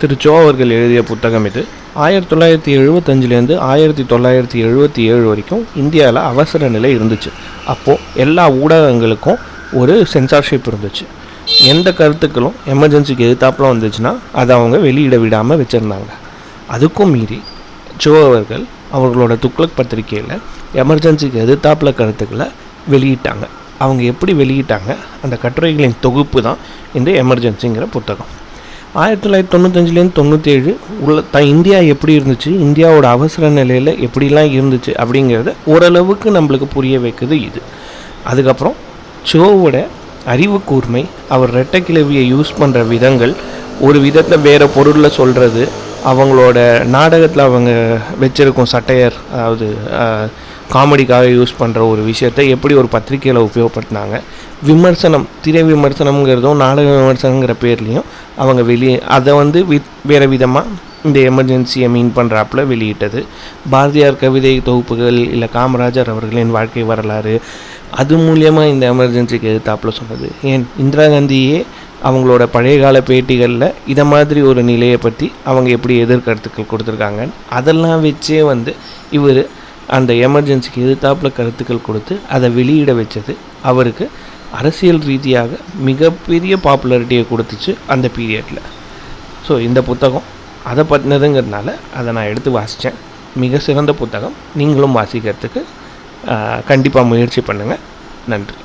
திரு so அவர்கள் எழுதிய புத்தகம் இது. ஆயிரத்தி தொள்ளாயிரத்தி எழுபத்தஞ்சிலேருந்து ஆயிரத்தி தொள்ளாயிரத்தி எழுபத்தி ஏழு வரைக்கும் இந்தியாவில் அவசர நிலை இருந்துச்சு. அப்போது எல்லா ஊடகங்களுக்கும் ஒரு சென்சார்ஷிப் இருந்துச்சு. எந்த கருத்துக்களும் எமர்ஜென்சிக்கு எதிர்த்தாப்பில் வந்துச்சுன்னா அதை அவங்க வெளியிட விடாமல் வச்சுருந்தாங்க. அதுக்கும் மீறி ஜோ அவர்கள் அவர்களோட துக்ளக் பத்திரிக்கையில் எமர்ஜென்சிக்கு எதிர்த்தாப்பில் கருத்துக்களை வெளியிட்டாங்க. அவங்க எப்படி வெளியிட்டாங்க? அந்த கட்டுரைகளின் தொகுப்பு தான் இந்த எமர்ஜென்சிங்கிற புத்தகம். ஆயிரத்தி தொள்ளாயிரத்தி தொண்ணூத்தஞ்சுலேருந்து தொண்ணூற்றேழு உள்ள த இந்தியா எப்படி இருந்துச்சு? இந்தியாவோட அவசர நிலையில் எப்படிலாம் இருந்துச்சு அப்படிங்கிறத ஓரளவுக்கு நம்மளுக்கு புரிய வைக்குது இது. அதுக்கப்புறம் சோவோட அறிவு கூர்மை அவர் ரெட்டை கிளவியை யூஸ் பண்ணுற விதங்கள் ஒரு விதத்தில் வேறு பொருளில் சொல்கிறது அவங்களோட நாடகத்தில் அவங்க வச்சிருக்கும் சட்டையர் அதாவது காமெடிக்காக யூஸ் பண்ணுற ஒரு விஷயத்தை எப்படி ஒரு பத்திரிக்கையில் உபயோகப்படுத்தினாங்க? விமர்சனம் திரை விமர்சனம்ங்கிறதும் நாடக விமர்சனங்கிற பேர்லேயும் அவங்க வெளியே அதை வந்து வி வேறு விதமாக இந்த எமர்ஜென்சியை மீன் பண்ணுறாப்புல வெளியிட்டது. பாரதியார் கவிதை தொகுப்புகள் இல்லை காமராஜர் அவர்களின் வாழ்க்கை வரலாறு அது மூலியமாக இந்த எமர்ஜென்சிக்கு எதிர்த்தாப்புல சொன்னது. ஏன்? இந்திரா காந்தியே அவங்களோட பழைய கால பேட்டிகளில் இதை மாதிரி ஒரு நிலையை பற்றி அவங்க எப்படி எதிர்கருத்துக்கள் கொடுத்துருக்காங்க அதெல்லாம் வச்சே வந்து இவர் அந்த எமர்ஜென்சிக்கு எதிர்த்தாப்பில் கருத்துக்கள் கொடுத்து அதை வெளியிட வச்சது அவருக்கு அரசியல் ரீதியாக மிகப்பெரிய பாப்புலாரிட்டியை கொடுத்துச்சு அந்த பீரியடில் ஸோ இந்த புத்தகம் அதை பற்றினதுங்கிறதுனால அதை நான் எடுத்து வாசித்தேன் மிக சிறந்த புத்தகம். நீங்களும் வாசிக்கிறதுக்கு கண்டிப்பாக முயற்சி பண்ணுங்கள் நன்றி.